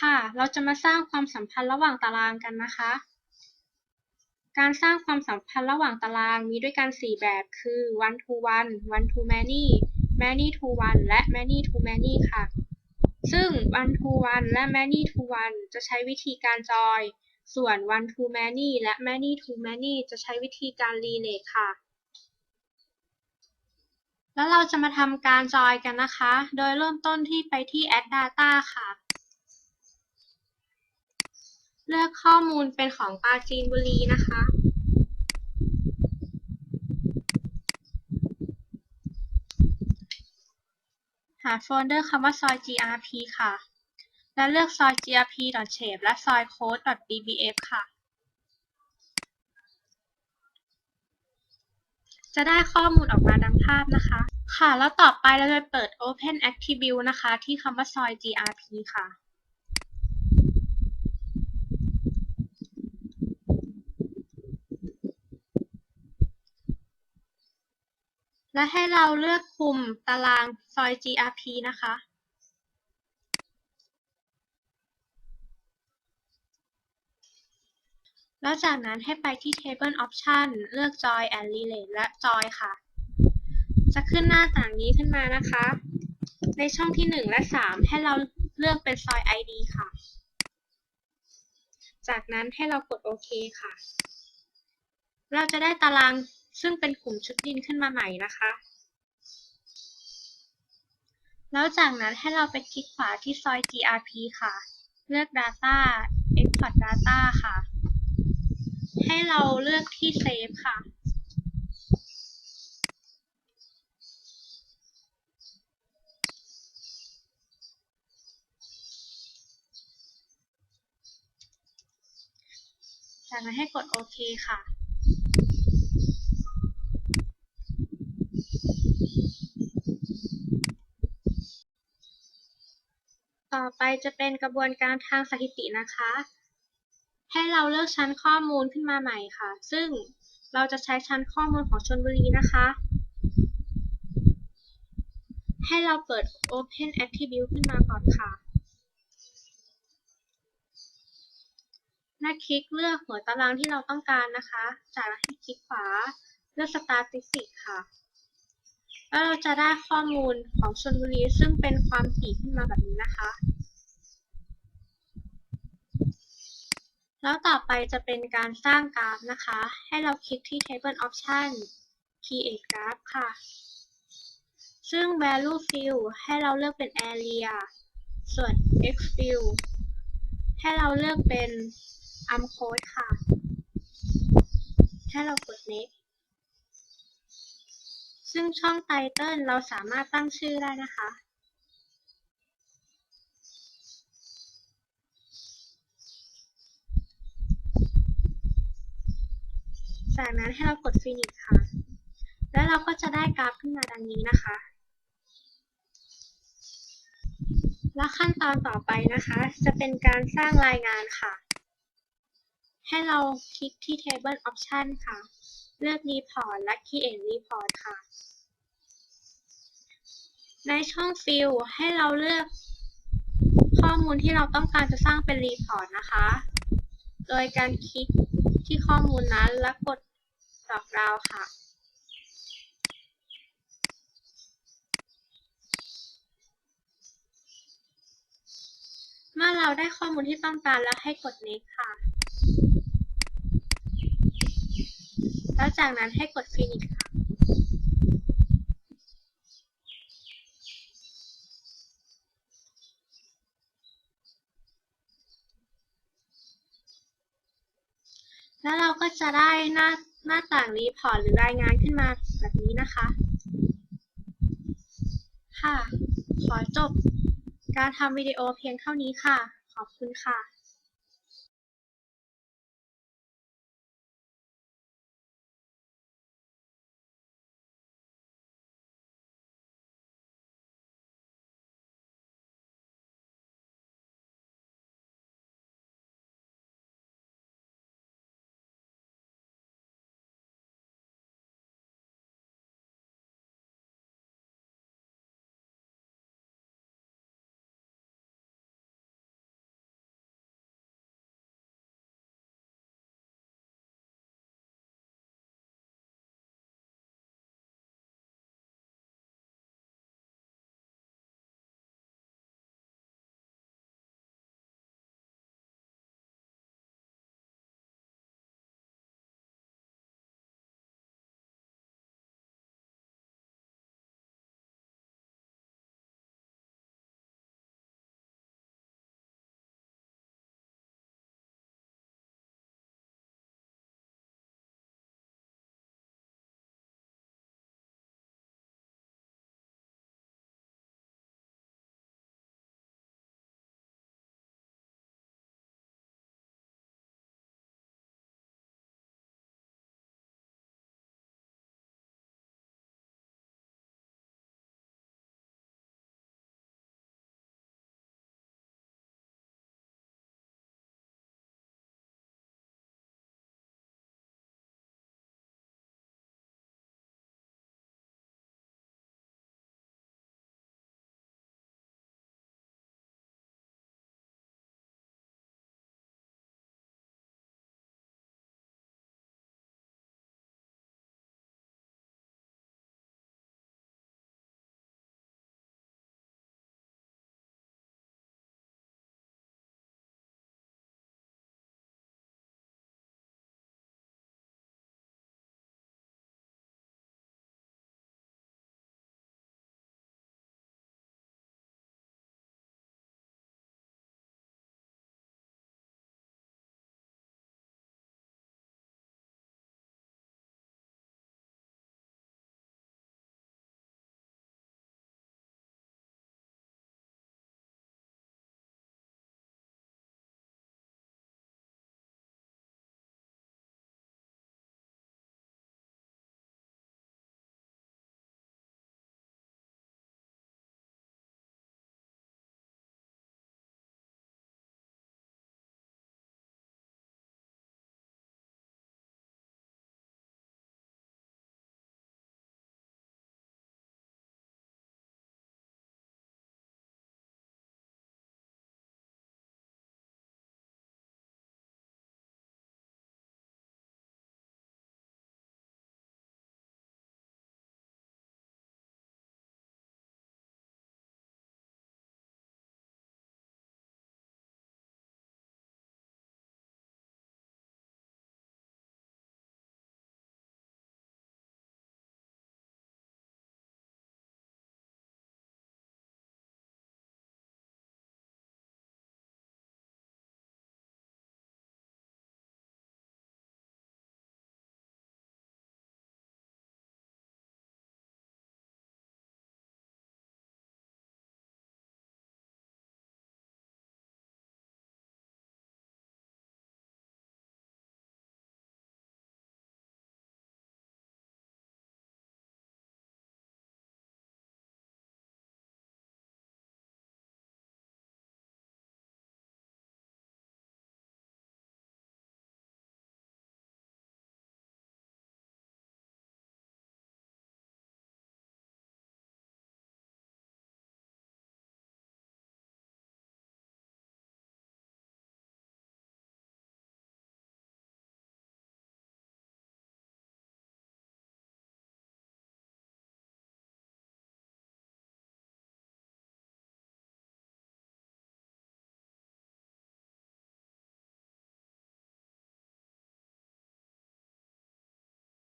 ค่ะ เราจะมาสร้างความสัมพันธ์ระหว่างตารางกันนะคะ การสร้างความสัมพันธ์ระหว่างตารางมีด้วยกัน 4 แบบคือ one to one one to many many to one และ many to many ค่ะ ซึ่ง one to one และ many to one จะใช้วิธีการจอย ส่วน one to many และ many to many จะใช้วิธีการ relate ค่ะแล้วเราจะมาทำการจอยกันนะคะ โดยเริ่มต้นที่ไปที่ add data ค่ะ เลือกข้อมูลเป็นของปราจีนบุรีนะคะ หาโฟลเดอร์คำว่าซอย grp ค่ะ และเลือกซอย grp.shape และซอย code.bbf ค่ะ จะได้ข้อมูลออกมาดังภาพนะคะ ค่ะ แล้วต่อไปเราจะเปิด Open Attribute นะคะ ที่คำว่าซอย grp ค่ะ และให้เราเลือกคุมตารางซอย grp นะคะแล้วจากนั้นให้ไปที่ Table Option เลือก Join and Relate และ Join ค่ะ จะขึ้นหน้าต่างนี้ขึ้นมานะคะ ในช่องที่ 1 และ 3 ให้เราเลือกเป็นซอย ID ค่ะ จากนั้นให้เรากดโอเคค่ะ เราจะได้ตาราง ซึ่งเป็นกลุ่มชุดดินขึ้นมาใหม่นะคะ แล้วจากนั้นให้เราไปคลิกขวาที่ซอย grp ค่ะ เลือก data export data ค่ะ ให้เราเลือกที่ save ค่ะจากนั้นให้กดโอเคค่ะ ต่อไปจะเป็นกระบวนการทางสถิตินะคะ ให้เราเลือกชั้นข้อมูลขึ้นมาใหม่ค่ะ ซึ่งเราจะใช้ชั้นข้อมูลของชลบุรีนะคะ ให้เราเปิด Open Attribute ขึ้นมาก่อนค่ะและคลิกเลือกหัวตารางที่เราต้องการนะคะ จากนั้นให้คลิกขวาเลือก Statistics ค่ะ แล้วเราจะได้ข้อมูลของชลบุรีซึ่งเป็นความถี่ขึ้นมาแบบนี้นะคะ แล้วต่อไปจะเป็นการสร้างกราฟนะคะ ให้เราคลิกที่ Table Option Create Graph ค่ะ ซึ่ง Value Field ให้เราเลือกเป็น Area ส่วน X Field ให้เราเลือกเป็น Uncode ค่ะ ให้เรากด Next ซึ่งช่อง Title เราสามารถตั้งชื่อได้นะคะ จากนั้นให้เรากด Finish ค่ะ แล้วเราก็จะได้กราฟขึ้นมาดังนี้นะคะ และขั้นตอนต่อไปนะคะ จะเป็นการสร้างรายงานค่ะ ให้เราคลิกที่ Table Option ค่ะ เลือก Report และ Create Report ค่ะ ในช่อง Field ให้เราเลือกข้อมูลที่เราต้องการจะสร้างเป็น Report นะคะ โดยการคลิกที่ข้อมูลนั้นและกด ดอกดาวค่ะ เมื่อเราได้ข้อมูลที่ต้องการแล้วให้กด next ค่ะ แล้วจากนั้นให้กด finish ค่ะแล้วเราก็จะได้หน้า หน้าต่างรีพอร์ตหรือรายงานขึ้นมาแบบนี้นะคะ ค่ะ ขอจบการทำวิดีโอเพียงเท่านี้ค่ะ ขอบคุณค่ะ